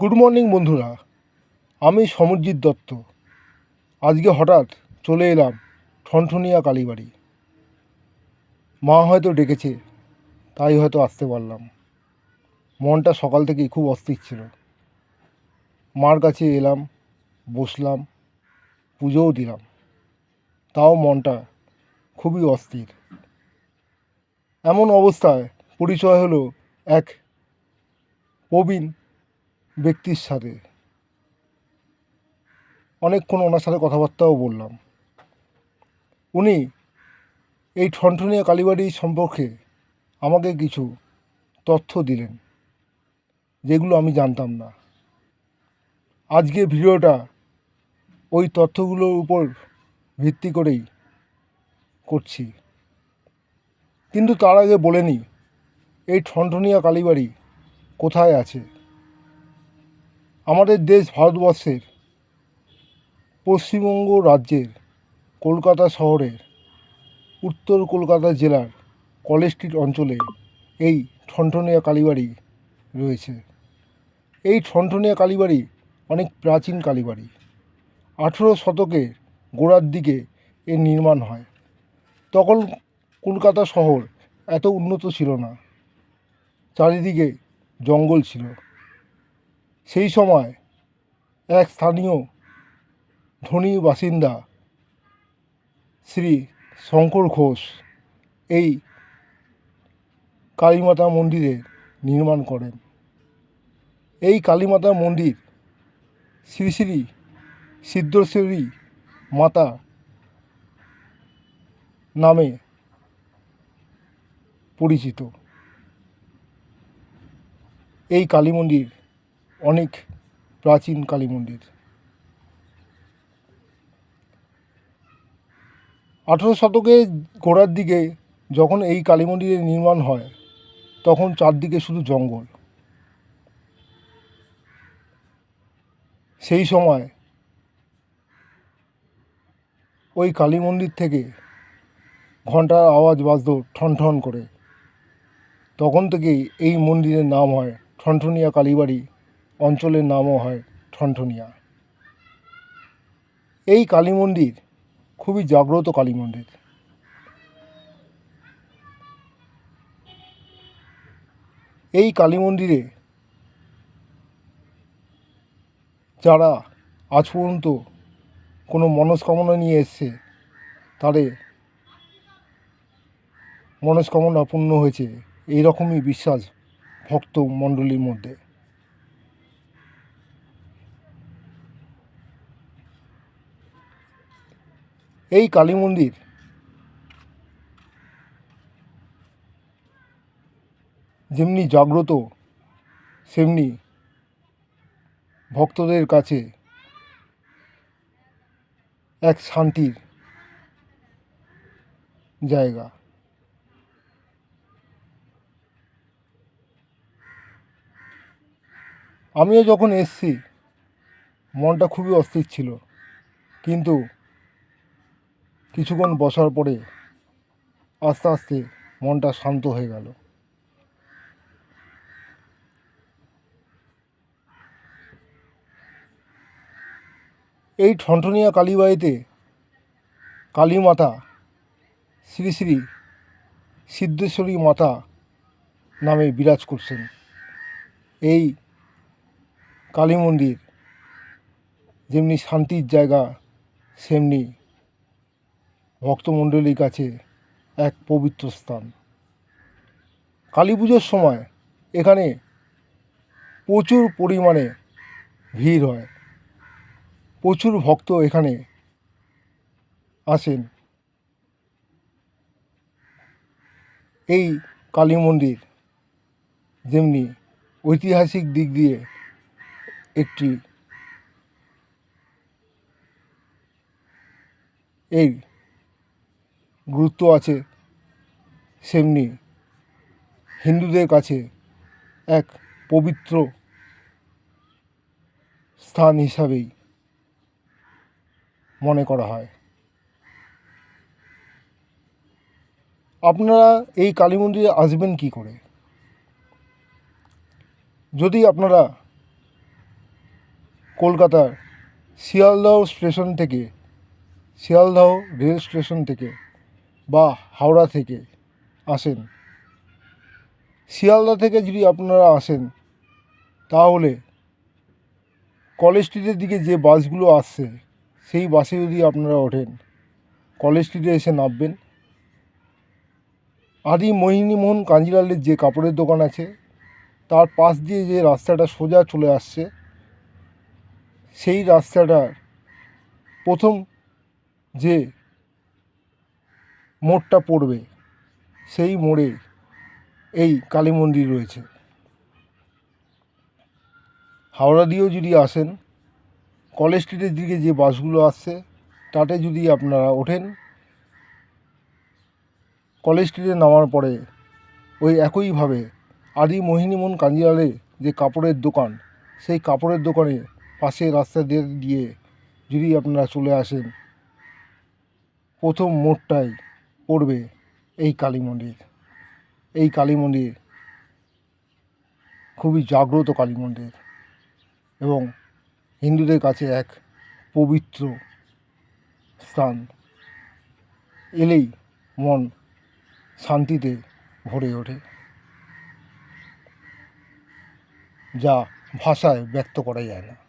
Good morning বন্ধুরা। আমি সমরজিৎ দত্ত। আজকে হঠাৎ চলে এলাম ঠনঠনিয়া কালীবাড়ি। মা হয়তো ডেকেছে, তাই হয়তো আসতে পারলাম। মনটা সকাল থেকেই খুব অস্থির ছিল। মার কাছে এলাম, বসলাম, পুজোও দিলাম। তাও মনটা খুবই অস্থির। এমন অবস্থায় পরিচয় হলো এক প্রবীণ ব্যক্তির সাথে। অনেকক্ষণ ওনার সাথে কথাবার্তাও বললাম। উনি এই ঠনঠনিয়া কালীবাড়ি সম্পর্কে আমাকে কিছু তথ্য দিলেন, যেগুলো আমি জানতাম না। আজকে ভিডিওটা ওই তথ্যগুলোর উপর ভিত্তি করেই করছি। কিন্তু তার আগে বলে নিই এই ঠনঠনিয়া কালীবাড়ি কোথায় আছে? আমাদের দেশ ভারতবর্ষের পশ্চিমবঙ্গ রাজ্যের কলকাতা শহরের উত্তর কলকাতা জেলার কলেজ স্ট্রিট অঞ্চলে এই ঠনঠনিয়া কালীবাড়ি রয়েছে। এই ঠনঠনিয়া কালীবাড়ি অনেক প্রাচীন কালীবাড়ি। আঠেরো শতকের গোড়ার দিকে এর নির্মাণ হয়। তখন কলকাতা শহর এত উন্নত ছিল না। চারিদিকে জঙ্গল ছিল। সেই সময় এক স্থানীয় ধনী বাসিন্দা শ্রী শঙ্কর ঘোষ এই কালীমাতা মন্দিরের নির্মাণ করেন। এই কালীমাতা মন্দির শ্রী শ্রী সিদ্ধেশ্বরী মাতা নামে পরিচিত। এই কালী মন্দির অনেক প্রাচীন কালী মন্দির। আঠেরো শতকের গোড়ার দিকে যখন এই কালী মন্দিরের নির্মাণ হয়, তখন চারদিকে শুধু জঙ্গল। সেই সময় ওই কালী মন্দির থেকে ঘণ্টার আওয়াজ বাজত ঠন ঠন করে। তখন থেকেই এই মন্দিরের নাম হয় ঠনঠনিয়া কালীবাড়ি। অঞ্চলের নামও হয় ঠনঠনিয়া। এই কালী মন্দির খুবই জাগ্রত কালী মন্দির। এই কালী মন্দিরে যারা আজ পর্যন্ত কোনো মনস্কামনা নিয়ে এসছে, তাদের মনস্কামনা পূর্ণ হয়েছে। এই রকমই বিশ্বাস ভক্ত মণ্ডলীর মধ্যে। এই কালী মন্দির। যেমনি জাগ্রত, সেমনি ভক্তদের কাছে এক শান্তির জায়গা। আমিও যখন এসছি, মনটা খুবই অস্থির ছিল, কিন্তু কিছুক্ষণ বসার পরে আস্তে আস্তে মনটা শান্ত হয়ে গেল। এই ঠনঠনিয়া কালীবাড়িতে কালী মাতা শ্রী শ্রী সিদ্ধেশ্বরী মাতা নামে বিরাজ করছেন। এই কালী মন্দির যেমনি শান্তির জায়গা, সেমনি ভক্তমণ্ডলীর কাছে এক পবিত্র স্থান। কালী পুজোর সময় এখানে প্রচুর পরিমাণে ভিড় হয়। প্রচুর ভক্ত এখানে আসেন। এই কালী মন্দির যেমনি ঐতিহাসিক দিক দিয়ে একটি এই গুরুত্ব আছে সেমনি হিন্দুদের কাছে এক পবিত্র স্থান হিসাবেই মনে করা হয়। আপনারা এই কালী মন্দিরে আসবেন কি করে? যদি আপনারা কলকাতার শিয়ালদহ স্টেশন থেকে, শিয়ালদহ রেল স্টেশন থেকে বা হাওড়া থেকে আসেন। শিয়ালদা থেকে যদি আপনারা আসেন, তাহলে কলেজ স্ট্রিটের দিকে যে বাসগুলো আসছে, সেই বাসে যদি আপনারা ওঠেন কলেজ স্ট্রিটে এসে নামবেন। আদি মোহিনীমোহন কাঞ্জিলালের যে কাপড়ের দোকান আছে, তার পাশ দিয়ে যে রাস্তাটা সোজা চলে আসছে, সেই রাস্তাটার প্রথম যে মোড়টা পড়বে, সেই মোড়ে এই কালী মন্দির রয়েছে। হাওড়া দিয়েও যদি আসেন, কলেজ স্ট্রিটের দিকে যে বাসগুলো আসছে, তাতে যদি আপনারা ওঠেন, কলেজ স্ট্রিটে নামার পরে ওই একইভাবে আদি মোহিনীমোহন কাঞ্জিলালে যে কাপড়ের দোকান, সেই কাপড়ের দোকানে পাশে রাস্তা দিয়ে দিয়ে যদি আপনারা চলে আসেন, প্রথম মোড়টাই পড়বে এই কালী মন্দির। এই কালী মন্দির খুবই জাগ্রত কালী মন্দির এবং হিন্দুদের কাছে এক পবিত্র স্থান। এলেই মন শান্তিতে ভরে ওঠে। যা ভাষায় ব্যক্ত করা যায় না।